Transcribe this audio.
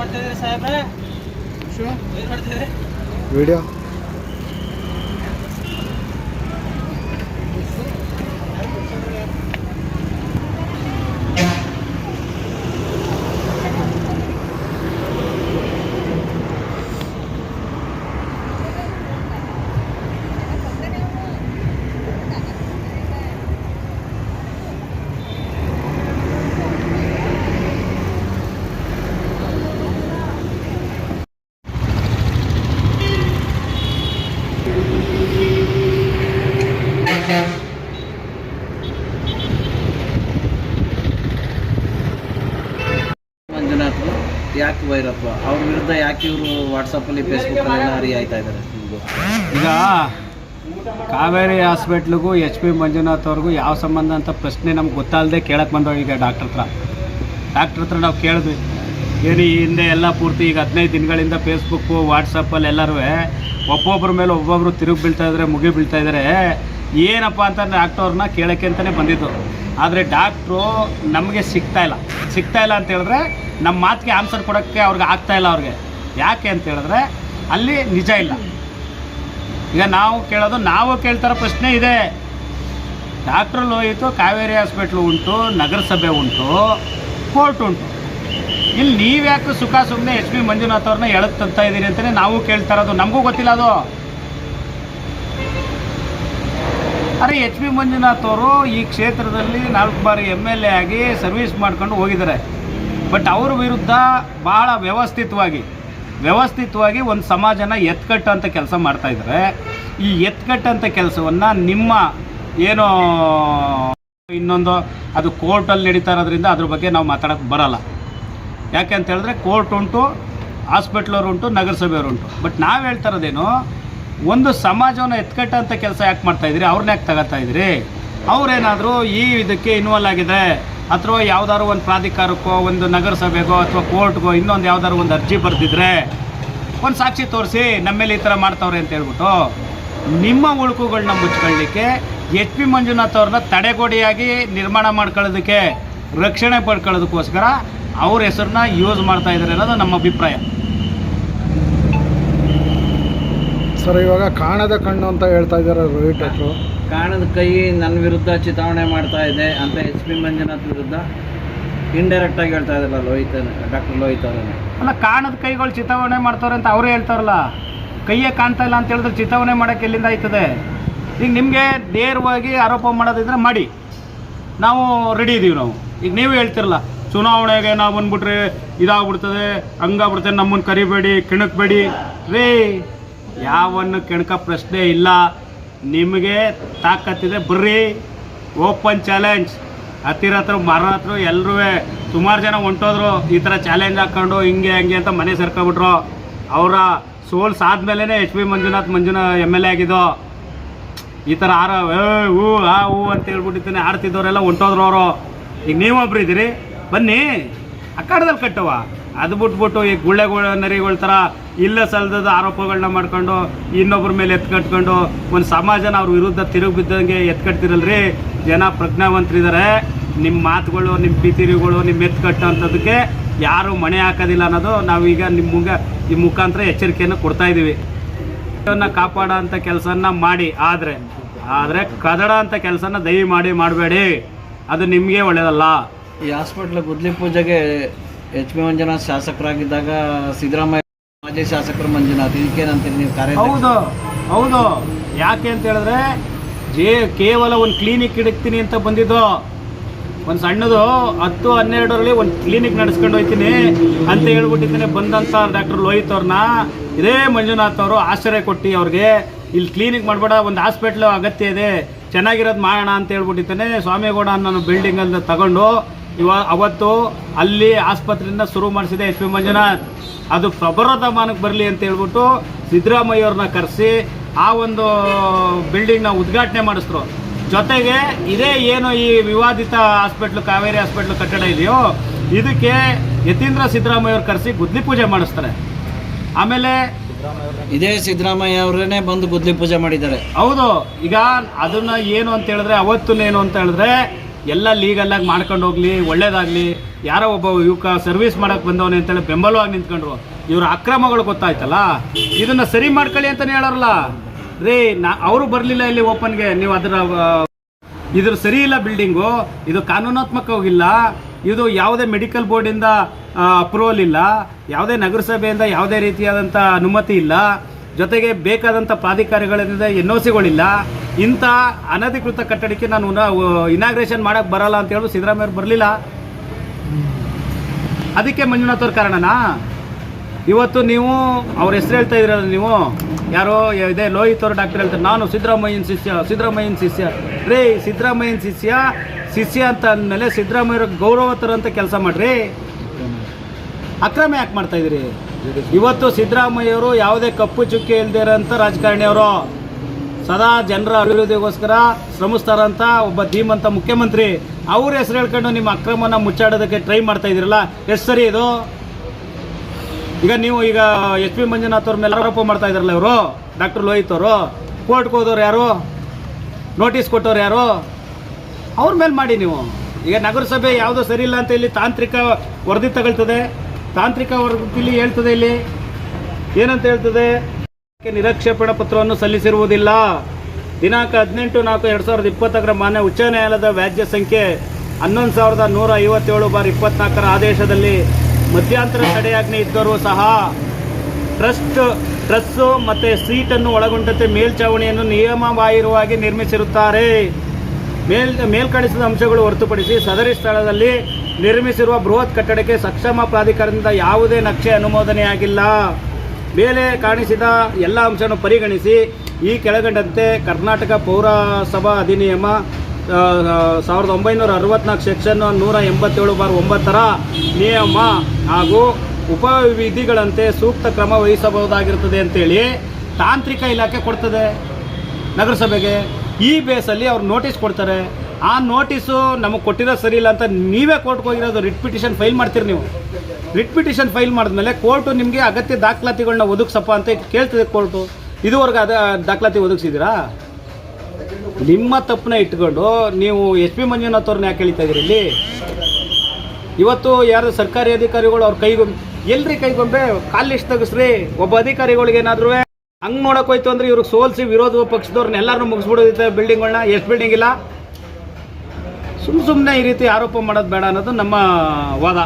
ಮಾಡ್ತಿದ್ದೀರಿ ಸಾಹೇಬ್ರೆ? ಏನ್ ಮಾಡ್ತಿದ್ದೀರಿ ವಿಡಿಯೋ ಯಾಕೆ ವೈರಪ್ಪ? ಅವ್ರ ವಿರುದ್ಧ ಯಾಕೆ ಇವರು ವಾಟ್ಸಪ್ಪಲ್ಲಿ ಫೇಸ್ಬುಕ್ಕಲ್ಲೆಲ್ಲ ಆಯ್ತಾ ಇದ್ದಾರೆ ಈಗ ಕಾವೇರಿ ಹಾಸ್ಪಿಟ್ಲಿಗೂ ಎಚ್ ಪಿ ಮಂಜುನಾಥ್ ಅವ್ರಿಗೂ ಯಾವ ಸಂಬಂಧ ಅಂತ ಪ್ರಶ್ನೆ ನಮ್ಗೆ ಗೊತ್ತಾಗದೆ ಕೇಳಕ್ಕೆ ಬಂದವು ಈಗ ಡಾಕ್ಟ್ರ್ ಹತ್ರ. ಡಾಕ್ಟ್ರ್ ಹತ್ರ ನಾವು ಕೇಳಿದ್ವಿ. ಏನು ಈ ಹಿಂದೆ ಎಲ್ಲ ಪೂರ್ತಿ ಈಗ ಹದಿನೈದು ದಿನಗಳಿಂದ ಫೇಸ್ಬುಕ್ಕು ವಾಟ್ಸಪ್ಪಲ್ಲಿ ಎಲ್ಲರೂ ಒಬ್ಬೊಬ್ಬರ ಮೇಲೆ ಒಬ್ಬೊಬ್ಬರು ತಿರುಗಿ ಬೀಳ್ತಾ ಇದ್ದಾರೆ ಮುಗಿ ಬೀಳ್ತಾ ಇದ್ದಾರೆ ಏನಪ್ಪ ಅಂತ ಡಾಕ್ಟರ್ನ ಕೇಳೋಕ್ಕೆ ಅಂತಲೇ ಬಂದಿದ್ದು. ಆದರೆ ಡಾಕ್ಟ್ರು ನಮಗೆ ಸಿಗ್ತಾ ಇಲ್ಲ. ಸಿಗ್ತಾ ಇಲ್ಲ ಅಂತ ಹೇಳಿದ್ರೆ ನಮ್ಮ ಮಾತಿಗೆ ಆನ್ಸರ್ ಕೊಡೋಕ್ಕೆ ಅವ್ರಿಗೆ ಆಗ್ತಾ ಇಲ್ಲ ಅವ್ರಿಗೆ. ಯಾಕೆ ಅಂತ ಹೇಳಿದ್ರೆ ಅಲ್ಲಿ ನಿಜ ಇಲ್ಲ. ಈಗ ನಾವು ಕೇಳೋದು, ನಾವು ಕೇಳ್ತಾರೋ ಪ್ರಶ್ನೆ ಇದೆ. ಡಾಕ್ಟ್ರ್ ಹೋಯಿತು ಕಾವೇರಿ ಹಾಸ್ಪಿಟ್ಲು ಉಂಟು, ನಗರಸಭೆ ಉಂಟು, ಕೋರ್ಟ್ ಉಂಟು. ಇಲ್ಲಿ ನೀವ್ಯಾಕೆ ಸುಖ ಸುಮ್ಮನೆ ಎಚ್ ಪಿ ಮಂಜುನಾಥ್ ಅವ್ರನ್ನ ಎಳಕ್ ತರ್ತಾ ಇದ್ದೀರಿ ಅಂತಲೇ ನಾವು ಕೇಳ್ತಾ ಇರೋದು. ನಮಗೂ ಗೊತ್ತಿಲ್ಲ ಅದು. ಅರೆ ಎಚ್ ಪಿ ಮಂಜುನಾಥ್ ಅವರು ಈ ಕ್ಷೇತ್ರದಲ್ಲಿ ನಾಲ್ಕು ಬಾರಿ ಎಂ ಎಲ್ ಎ ಆಗಿ ಸರ್ವಿಸ್ ಮಾಡ್ಕೊಂಡು ಹೋಗಿದ್ದಾರೆ. ಬಟ್ ಅವ್ರ ವಿರುದ್ಧ ಬಹಳ ವ್ಯವಸ್ಥಿತವಾಗಿ ವ್ಯವಸ್ಥಿತವಾಗಿ ಒಂದು ಸಮಾಜನ ಎತ್ಕಟ್ಟಂಥ ಕೆಲಸ ಮಾಡ್ತಾ ಇದ್ದಾರೆ. ಈ ಅಂತ ಕೆಲಸವನ್ನು ನಿಮ್ಮ ಏನು ಇನ್ನೊಂದು ಅದು ಕೋರ್ಟಲ್ಲಿ ನಡೀತಾ ಇರೋದ್ರಿಂದ ಅದ್ರ ಬಗ್ಗೆ ನಾವು ಮಾತಾಡೋಕ್ಕೆ ಬರಲ್ಲ. ಯಾಕೆ ಅಂತ ಹೇಳಿದ್ರೆ ಕೋರ್ಟ್ ಉಂಟು ಹಾಸ್ಪಿಟ್ಲವ್ರು ಉಂಟು ನಗರಸಭೆಯವರು ಉಂಟು. ಬಟ್ ನಾವು ಹೇಳ್ತಾ ಇರೋದೇನು ಒಂದು ಸಮಾಜವನ್ನು ಎತ್ಕಟ್ಟಂಥ ಕೆಲಸ ಯಾಕೆ ಮಾಡ್ತಾ ಇದ್ರಿ ಅವ್ರನ್ನ ಯಾಕೆ ತಗೋತಾ ಇದ್ರಿ ಅವ್ರೇನಾದರೂ ಈ ಇದಕ್ಕೆ ಇನ್ವಾಲ್ವ್ ಆಗಿದೆ? ಅಥವಾ ಯಾವ್ದಾದ್ರು ಒಂದು ಪ್ರಾಧಿಕಾರಕ್ಕೋ, ಒಂದು ನಗರಸಭೆಗೋ, ಅಥವಾ ಕೋರ್ಟ್ಗೋ ಇನ್ನೊಂದು ಯಾವ್ದಾದ್ರು ಒಂದು ಅರ್ಜಿ ಬರೆದಿದ್ರೆ ಒಂದು ಸಾಕ್ಷಿ ತೋರಿಸಿ ನಮ್ಮ ಮೇಲೆ ಈ ಥರ ಮಾಡ್ತಾವ್ರೆ ಅಂತ ಹೇಳ್ಬಿಟ್ಟು ನಿಮ್ಮ ಉಳುಕುಗಳನ್ನ ಮುಚ್ಕೊಳ್ಳಿಕ್ಕೆ ಎಚ್ ಪಿ ಮಂಜುನಾಥ್ ಅವ್ರನ್ನ ತಡೆಗೋಡೆಯಾಗಿ ನಿರ್ಮಾಣ ಮಾಡ್ಕೊಳ್ಳೋದಕ್ಕೆ, ರಕ್ಷಣೆ ಪಡ್ಕೊಳ್ಳೋದಕ್ಕೋಸ್ಕರ ಅವ್ರ ಹೆಸರನ್ನ ಯೂಸ್ ಮಾಡ್ತಾ ಇದ್ದಾರೆ ಅನ್ನೋದು ನಮ್ಮ ಅಭಿಪ್ರಾಯ. ಸರ್ ಇವಾಗ ಕಾಣದ ಕಣ್ಣು ಅಂತ ಹೇಳ್ತಾ ಇದ್ದಾರೆ ರೋಹಿತ್ ಕಾಣದ ಕೈ ನನ್ನ ವಿರುದ್ಧ ಚಿತಾವಣೆ ಮಾಡ್ತಾ ಇದೆ ಅಂತ ಎಚ್ ಪಿ ಮಂಜುನಾಥ್ ವಿರುದ್ಧ ಇಂಡೈರೆಕ್ಟ್ ಆಗಿ ಹೇಳ್ತಾ ಇದ್ರಲ್ಲ ಲೋಹಿತ್ ಡಾಕ್ಟರ್ ಲೋಹಿತ್ ಅವರನ್ನು. ಅಲ್ಲ ಕಾಣದ ಕೈಗಳು ಚಿತಾವಣೆ ಮಾಡ್ತಾರೆ ಅಂತ ಅವರೇ ಹೇಳ್ತಾರಲ್ಲ. ಕೈಯೇ ಕಾಣ್ತಾ ಇಲ್ಲ ಅಂತ ಹೇಳಿದ್ರೆ ಚಿತಾವಣೆ ಮಾಡೋಕ್ಕೆ ಎಲ್ಲಿಂದ ಆಯ್ತದೆ? ಈಗ ನಿಮಗೆ ನೇರವಾಗಿ ಆರೋಪ ಮಾಡೋದಿದ್ರೆ ಮಾಡಿ. ನಾವು ರೆಡಿ ಇದ್ದೀವಿ ನಾವು. ಈಗ ನೀವು ಹೇಳ್ತಿರಲ್ಲ ಚುನಾವಣೆಗೆ ನಾವು ಬಂದ್ಬಿಟ್ರೆ ಇದಾಗ್ಬಿಡ್ತದೆ ಹಂಗಾಗ್ಬಿಡ್ತದೆ ನಮ್ಮನ್ನು ಕರಿಬೇಡಿ ಕಿಣಕ್ಬೇಡಿ. ರೇ. ಯಾವನ್ನು ಕೆಣಕ ಪ್ರಶ್ನೆ ಇಲ್ಲ. ನಿಮಗೆ ತಾಕತ್ತಿದೆ ಬರ್ರಿ. ಓಪನ್ ಚಾಲೆಂಜ್ ಹತ್ತಿರ ಹತ್ರ, ಮರ ಹತ್ರ ಎಲ್ಲರೂ ಸುಮಾರು ಜನ ಹೊಂಟೋದ್ರು. ಈ ಥರ ಚಾಲೆಂಜ್ ಹಾಕ್ಕೊಂಡು ಹಿಂಗೆ, ಹಂಗೆ ಅಂತ ಮನೆ ಸೇರ್ಕೊಬಿಟ್ರು ಅವರ ಸೋಲ್ಸ್ ಆದ್ಮೇಲೆ ಎಚ್ ಪಿ ಮಂಜುನಾಥ್ ಮಂಜುನಾ ಎಂ ಎಲ್ ಎ ಆಗಿದ್ದು. ಈ ಥರ ಆರ ಹೂ, ಆ, ಹೂ ಅಂತ ಹೇಳ್ಬಿಟ್ಟಿದ್ದಾನೆ ಆಡ್ತಿದ್ದವರೆಲ್ಲ ಹೊಂಟೋದ್ರು ಅವರು. ಈಗ ನೀವೊಬ್ರು ಇದ್ದೀರಿ. ಬನ್ನಿ. ಅಖಾಡದಲ್ಲಿ ಕಟ್ಟುವ ಅದು ಬಿಟ್ಬಿಟ್ಟು ಈ ಗುಳ್ಳೆಗಳ ನರಿಗಳ ಥರ ಇಲ್ಲ ಸಲ್ದದ ಆರೋಪಗಳನ್ನ ಮಾಡ್ಕೊಂಡು ಇನ್ನೊಬ್ಬರ ಮೇಲೆ ಎತ್ಕಟ್ಕೊಂಡು ಒಂದು ಸಮಾಜನ ಅವ್ರ ವಿರುದ್ಧ ತಿರುಗಿ ಬಿದ್ದಂಗೆ ಎತ್ಕಟ್ತಿರಲ್ರಿ ಜನ ಪ್ರಜ್ಞಾವಂತರಿದ್ದಾರೆ ನಿಮ್ಮ ಮಾತುಗಳು ನಿಮ್ಮ ಪಿತಿರಿಗಳು ನಿಮ್ಮ ಎತ್ಕಟ್ಟು ಅಂಥದ್ದಕ್ಕೆ ಯಾರು ಮಣೆ ಹಾಕೋದಿಲ್ಲ ಅನ್ನೋದು ನಾವೀಗ ನಿಮ್ಮ ಮುಂಗ ಈ ಮುಖಾಂತರ ಎಚ್ಚರಿಕೆಯನ್ನು ಕೊಡ್ತಾ ಇದ್ದೀವಿ ಕಾಪಾಡೋ ಅಂಥ ಕೆಲಸನ ಮಾಡಿ, ಆದರೆ ಆದರೆ ಕದಡ ಅಂತ ಕೆಲಸನ ದಯವಿ ಮಾಡಿ ಮಾಡಬೇಡಿ. ಅದು ನಿಮಗೆ ಒಳ್ಳೆಯದಲ್ಲ ಈ ಹಾಸ್ಪಿಟ್ಲ್ ಗುದ್ಲಿ ಪೂಜೆಗೆ ಎಚ್ ಪಿ ಮಂಜುನಾಥ್ ಶಾಸಕರಾಗಿದ್ದಾಗ ಸಿದ್ದರಾಮಯ್ಯ ಮಾಜಿ ಶಾಸಕರು ಮಂಜುನಾಥ್, ಇದಕ್ಕೇನಂತೀರಿ ನೀವು ಕಾರ್ಯ ಹೌದು ಹೌದು. ಯಾಕೆ ಅಂತ ಹೇಳಿದ್ರೆ, ಜೇ ಕೇವಲ ಒಂದು ಕ್ಲಿನಿಕ್ ಇಡಕ್ತೀನಿ ಅಂತ ಬಂದಿದ್ದು. ಒಂದು ಸಣ್ಣದು ಹತ್ತು ಹನ್ನೆರಡರಲ್ಲಿ ಒಂದು ಕ್ಲಿನಿಕ್ ನಡೆಸ್ಕೊಂಡು ಹೋಯ್ತೀನಿ ಅಂತ ಹೇಳ್ಬಿಟ್ಟಿದ್ದೇನೆ. ಬಂದಂಥ ಡಾಕ್ಟರ್ ಲೋಹಿತ್ ಅವ್ರನ್ನ ಇದೇ ಮಂಜುನಾಥ್ ಅವರು ಆಶ್ರಯ ಕೊಟ್ಟು ಅವ್ರಿಗೆ, ಇಲ್ಲಿ ಕ್ಲಿನಿಕ್ ಮಾಡಬೇಡ, ಒಂದು ಹಾಸ್ಪಿಟ್ಲು ಅಗತ್ಯ ಇದೆ. ಚೆನ್ನಾಗಿರೋದು ಮಾಡೋಣ ಅಂತ ಹೇಳ್ಬಿಟ್ಟಿದ್ದಾನೆ. ಸ್ವಾಮಿಗೌಡ ಅನ್ನೋ ಬಿಲ್ಡಿಂಗಲ್ಲಿ ತಗೊಂಡು ಇವ ಅವತ್ತು ಅಲ್ಲಿ ಆಸ್ಪತ್ರೆಯಿಂದ ಶುರು ಮಾಡಿಸಿದೆ ಎಚ್ ಪಿ ಮಂಜುನಾಥ್. ಅದು ಪ್ರಬರೋಧಮಾನಕ್ಕೆ ಬರಲಿ ಅಂತ ಹೇಳ್ಬಿಟ್ಟು ಸಿದ್ದರಾಮಯ್ಯವ್ರನ್ನ ಕರೆಸಿ ಆ ಒಂದು ಬಿಲ್ಡಿಂಗ್ನ ಉದ್ಘಾಟನೆ ಮಾಡಿಸ್ರು. ಜೊತೆಗೆ ಇದೇ ಏನು ಈ ವಿವಾದಿತ ಹಾಸ್ಪಿಟ್ಲು ಕಾವೇರಿ ಹಾಸ್ಪಿಟ್ಲು ಕಟ್ಟಡ ಇದೆಯೋ ಇದಕ್ಕೆ ಯತೀಂದ್ರ ಸಿದ್ದರಾಮಯ್ಯ ಅವ್ರು ಕರೆಸಿ ಗುದ್ಲಿ ಪೂಜೆ ಮಾಡಿಸ್ತಾರೆ. ಆಮೇಲೆ ಇದೇ ಸಿದ್ದರಾಮಯ್ಯ ಅವರೇ ಬಂದು ಗುದ್ಲಿ ಪೂಜೆ ಮಾಡಿದ್ದಾರೆ. ಹೌದು ಈಗ ಅದನ್ನ ಏನು ಅಂತ ಹೇಳಿದ್ರೆ ಅವತ್ತು ಏನು ಅಂತ ಹೇಳಿದ್ರೆ ಎಲ್ಲ ಲೀಗಲ್ಲಾಗಿ ಮಾಡ್ಕೊಂಡು ಹೋಗ್ಲಿ, ಒಳ್ಳೇದಾಗಲಿ. ಯಾರೋ ಒಬ್ಬ ಯುವಕ ಸರ್ವಿಸ್ ಮಾಡೋಕ್ಕೆ ಬಂದವನು ಅಂತೇಳಿ ಬೆಂಬಲವಾಗಿ ನಿಂತ್ಕೊಂಡ್ರು. ಇವ್ರ ಅಕ್ರಮಗಳು ಗೊತ್ತಾಯ್ತಲ್ಲ? ಇದನ್ನು ಸರಿ ಮಾಡ್ಕೊಳ್ಳಿ ಅಂತಲೇ ಹೇಳೋರಲ್ಲ. ರೇ, ನಾ ಅವರು ಬರಲಿಲ್ಲ ಇಲ್ಲಿ ಓಪನ್ಗೆ ನೀವು ಅದರ ಇದ್ರ ಸರಿ ಇಲ್ಲ ಬಿಲ್ಡಿಂಗು ಇದು ಕಾನೂನಾತ್ಮಕವಾಗಿಲ್ಲ. ಇದು ಯಾವುದೇ ಮೆಡಿಕಲ್ ಬೋರ್ಡಿಂದ ಅಪ್ರೂವಲ್ ಇಲ್ಲ. ಯಾವುದೇ ನಗರಸಭೆಯಿಂದ ಯಾವುದೇ ರೀತಿಯಾದಂಥ ಅನುಮತಿ ಇಲ್ಲ. ಜೊತೆಗೆ ಬೇಕಾದಂಥ ಪ್ರಾಧಿಕಾರಿಗಳಿಂದ ಎನ್ ಒ ಸಿಗಳಿಲ್ಲ. ಇಂಥ ಅನಧಿಕೃತ ಕಟ್ಟಡಕ್ಕೆ ನಾನು ಇನಾಗ್ರೇಷನ್ ಮಾಡಕ್ಕೆ ಬರಲ್ಲ ಅಂತ ಹೇಳಿ ಸಿದ್ದರಾಮಯ್ಯ ಬರಲಿಲ್ಲ. ಅದಕ್ಕೆ ಮಂಜುನಾಥ್ ಅವ್ರ ಕಾರಣನಾ? ಇವತ್ತು ನೀವು ಅವ್ರ ಹೆಸರು ಹೇಳ್ತಾ ಇದ್ದೀರಲ್ಲ ನೀವು, ಯಾರೋ ಇದೆ ಲೋಹಿತ್ ಅವ್ರ ಡಾಕ್ಟರ್ ಹೇಳ್ತಾರೆ, ನಾನು ಸಿದ್ದರಾಮಯ್ಯನ ಶಿಷ್ಯ ಸಿದ್ದರಾಮಯ್ಯನ ಶಿಷ್ಯ. ರೇ, ಸಿದ್ದರಾಮಯ್ಯನ ಶಿಷ್ಯ ಶಿಷ್ಯ ಅಂತ ಅಂದಮೇಲೆ ಸಿದ್ದರಾಮಯ್ಯ ಗೌರವ ತರಂತ ಕೆಲಸ ಮಾಡ್ರಿ. ಅಕ್ರಮ ಯಾಕೆ ಮಾಡ್ತಾ ಇದ್ದೀರಿ? ಇವತ್ತು ಸಿದ್ದರಾಮಯ್ಯವರು ಯಾವುದೇ ಕಪ್ಪು ಚುಕ್ಕೆ ಇಲ್ಲದೆ ಇರೋಂಥ ರಾಜಕಾರಣಿಯವರು ಸದಾ ಜನರ ಅಭಿವೃದ್ಧಿಗೋಸ್ಕರ ಶ್ರಮಿಸ್ತಾರಂತ ಒಬ್ಬ ಧೀಮಂತ ಮುಖ್ಯಮಂತ್ರಿ. ಅವ್ರ ಹೆಸರು ಹೇಳ್ಕೊಂಡು ನಿಮ್ಮ ಅಕ್ರಮನ ಮುಚ್ಚಾಡೋದಕ್ಕೆ ಟ್ರೈ ಮಾಡ್ತಾ ಇದ್ದೀರಲ್ಲ? ಎಷ್ಟು ಸರಿ ಇದು? ಈಗ ನೀವು ಈಗ ಎಚ್ ಪಿ ಮಂಜುನಾಥ್ ಅವ್ರ ಮೇಲೆ ಆರೋಪ ಮಾಡ್ತಾ ಇದ್ರಲ್ಲ ಇವರು? ಡಾಕ್ಟರ್ ಲೋಹಿತ್ ಅವರು? ಕೋರ್ಟ್ಗೆ ಹೋದವ್ರು ಯಾರು? ನೋಟಿಸ್ ಕೊಟ್ಟವ್ರು ಯಾರು? ಅವ್ರ ಮೇಲೆ ಮಾಡಿ ನೀವು. ಈಗ ನಗರಸಭೆ ಯಾವುದೋ ಸರಿ ಇಲ್ಲ ಅಂತ ಇಲ್ಲಿ ತಾಂತ್ರಿಕ ವರದಿ ತಗೊಳ್ತದೆ. ತಾಂತ್ರಿಕ ವರದಿಲಿ ಹೇಳ್ತದೆ ಇಲ್ಲಿ. ಏನಂತ ಹೇಳ್ತದೆ? ನಿರಕ್ಷೇಪಣಾ ಪತ್ರವನ್ನು ಸಲ್ಲಿಸಿರುವುದಿಲ್ಲ. ದಿನಾಂಕ ಹದಿನೆಂಟು ನಾಲ್ಕು ಎರಡು ಸಾವಿರದ ಇಪ್ಪತ್ತಕ್ಕರ ಮಾನ್ಯ ಉಚ್ಚ ನ್ಯಾಯಾಲಯದ ವ್ಯಾಜ್ಯ ಸಂಖ್ಯೆ ಹನ್ನೊಂದು ಸಾವಿರದ ನೂರ ಐವತ್ತೇಳು ಬಾರ್ ಇಪ್ಪತ್ನಾಲ್ಕರ ಆದೇಶದಲ್ಲಿ ಮಧ್ಯಂತರ ತಡೆಯಾಜ್ಞೆ ಇದ್ದರೂ ಸಹ ಟ್ರಸ್ಟ್ ಟ್ರಸ್ ಮತ್ತು ಸೀಟನ್ನು ಒಳಗೊಂಡಂತೆ ಮೇಲ್ಚಾವಣಿಯನ್ನು ನಿಯಮಬಾಹಿರವಾಗಿ ನಿರ್ಮಿಸಿರುತ್ತಾರೆ. ಮೇಲ್, ಮೇಲ್ಕಳಿಸಿದ ಅಂಶಗಳು ಹೊರತುಪಡಿಸಿ ಸದರಿ ಸ್ಥಳದಲ್ಲಿ ನಿರ್ಮಿಸಿರುವ ಬೃಹತ್ ಕಟ್ಟಡಕ್ಕೆ ಸಕ್ಷಮ ಪ್ರಾಧಿಕಾರದಿಂದ ಯಾವುದೇ ನಕ್ಷೆ ಅನುಮೋದನೆಯಾಗಿಲ್ಲ. ಮೇಲೆ ಕಾಣಿಸಿದ ಎಲ್ಲ ಅಂಶವನ್ನು ಪರಿಗಣಿಸಿ ಈ ಕೆಳಗಂಡಂತೆ ಕರ್ನಾಟಕ ಪೌರಸಭಾ ಅಧಿನಿಯಮ ಸಾವಿರದ ಒಂಬೈನೂರ ಅರವತ್ನಾಲ್ಕು ಸೆಕ್ಷನ್ ನೂರ ಎಂಬತ್ತೇಳು ಬಾರ್ ಒಂಬತ್ತರ ನಿಯಮ ಹಾಗೂ ಉಪವಿಧಿಗಳಂತೆ ಸೂಕ್ತ ಕ್ರಮ ವಹಿಸಬಹುದಾಗಿರುತ್ತದೆ ಅಂತೇಳಿ ತಾಂತ್ರಿಕ ಇಲಾಖೆ ಕೊಡ್ತದೆ ನಗರಸಭೆಗೆ. ಈ ಬೇಸಲ್ಲಿ ಅವ್ರು ನೋಟಿಸ್ ಕೊಡ್ತಾರೆ. ಆ ನೋಟಿಸು ನಮಗೆ ಕೊಟ್ಟಿರೋ ಸರಿ ಇಲ್ಲ ಅಂತ ನೀವೇ ಕೋರ್ಟ್ಗೆ ಹೋಗಿರೋದು. ರಿಟ್ ಪಿಟಿಷನ್ ಫೈಲ್ ಮಾಡ್ತೀರಿ ನೀವು. ರಿಟ್ ಪಿಟಿಷನ್ ಫೈಲ್ ಮಾಡಿದ್ಮೇಲೆ ಕೋರ್ಟು ನಿಮಗೆ ಅಗತ್ಯ ದಾಖಲಾತಿಗಳನ್ನ ಒದಗಿಸಪ್ಪ ಅಂತ ಕೇಳ್ತಿದೆ ಕೋರ್ಟು ಇದುವರೆಗೆ ಅದ ದಾಖಲಾತಿ ಒದಗಿಸಿದ್ದೀರಾ? ನಿಮ್ಮ ತಪ್ಪನ್ನ ಇಟ್ಕೊಂಡು ನೀವು ಎಸ್ ಪಿ ಮಂಜುನಾಥ್ ಅವ್ರನ್ನ ಯಾಕೆ ಹೇಳ್ತಾ ಇದ್ದೀರಿ ಇಲ್ಲಿ? ಇವತ್ತು ಯಾರು ಸರ್ಕಾರಿ ಅಧಿಕಾರಿಗಳು ಅವ್ರ ಕೈಗೊಂಬೆ, ಎಲ್ರಿ ಕೈಗೊಂಬೆ ಲಿಸ್ಟ್ ತೆಗಿಸ್ರಿ? ಒಬ್ಬ ಅಧಿಕಾರಿಗಳಿಗೆ ಏನಾದ್ರೂ ಹಂಗ್ ನೋಡಕ್ ಹೋಯ್ತು ಅಂದ್ರೆ ಇವ್ರಿಗೆ ಸೋಲ್ಸಿ ವಿರೋಧ ಪಕ್ಷದವ್ರನ್ನ ಎಲ್ಲಾರು ಬಿಲ್ಡಿಂಗ್ ಬಿಲ್ಡಿಂಗ್ಗಳನ್ನ ಎಷ್ಟು ಬಿಲ್ಡಿಂಗ್ ಇಲ್ಲ? ಸುಮ್ ಸುಮ್ಮನೆ ಈ ರೀತಿ ಆರೋಪ ಮಾಡೋದು ಬೇಡ ಅನ್ನೋದು ನಮ್ಮ ವಾದ.